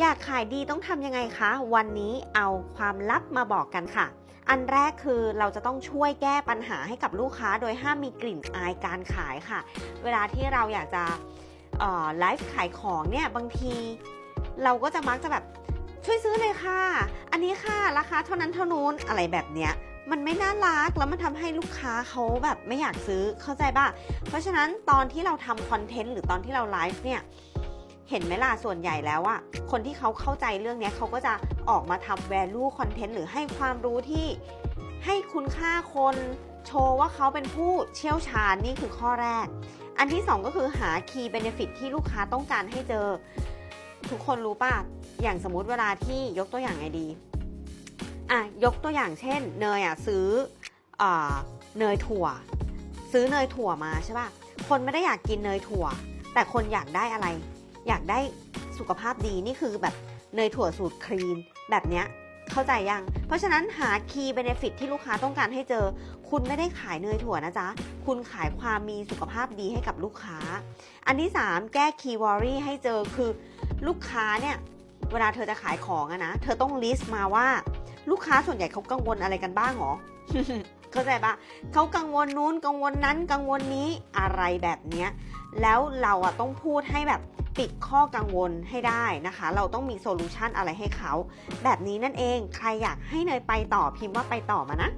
อยากขายดีต้องทำยังไงคะ วันนี้เอาความลับมาบอกกันค่ะ อันแรกคือเราจะต้องช่วยแก้ปัญหาให้กับลูกค้า โดยห้ามมีกลิ่นอายการขายค่ะ เวลาที่เราอยากจะไลฟ์ขายของเนี่ยบางทีเราก็จะมักจะแบบช่วยซื้อเลยค่ะ อันนี้ค่ะราคาเท่านั้นเท่านู้นอะไรแบบเนี้ยมันไม่น่ารักแล้วมันทำให้ลูกค้าเขาแบบไม่อยากซื้อเข้าใจป่ะ เพราะฉะนั้นตอนที่เราทำคอนเทนต์หรือตอนที่เราไลฟ์เนี่ย เห็นไหมล่ะส่วนใหญ่แล้วอะคนที่เขาเข้าใจเรื่องนี้เขาก็จะออกมาทำ value content หรือให้ความรู้ที่ให้คุณค่าคนโชว์ว่าเขาเป็นผู้เชี่ยวชาญนี่คือข้อแรก อันที่สองก็คือหา key benefit ที่ลูกค้าต้องการให้เจอ ทุกคนรู้ป่ะ อย่างสมมุติเวลาที่ยกตัวอย่างไงดี อะ ยกตัวอย่างเช่น เนยอะซื้ออเนยถั่ว ซื้อเนยถั่วมาใช่ป่ะ คนไม่ได้อยากกินเนยถั่ว แต่คนอยากได้อะไร อยากได้สุขภาพดีนี่คือแบบเนยถั่วสูตรคลีนแบบเนี้ยเข้าใจยัง เพราะฉะนั้นหา key benefit ที่ลูกค้าต้องการให้เจอ คุณไม่ได้ขายเนยถั่วนะจ๊ะ คุณขายความมีสุขภาพดีให้กับลูกค้า อันที่ 3 แก้ key worry ให้เจอคือลูกค้าเนี่ย เวลาเธอจะขายของอะนะ เธอต้อง list มาว่า ลูกค้าส่วนใหญ่เขากังวลอะไรกันบ้างหรอเข้าใจปะเขากังวลนู้นกังวลนั้นกังวลนี้อะไรแบบเนี้ยแล้วเราอะต้องพูดให้แบบ ปิดข้อกังวลให้ได้นะคะ เราต้องมีโซลูชันอะไรให้เขา แบบนี้นั่นเองใครอยากให้เนยไปต่อพิมพ์ว่าไปต่อมานะ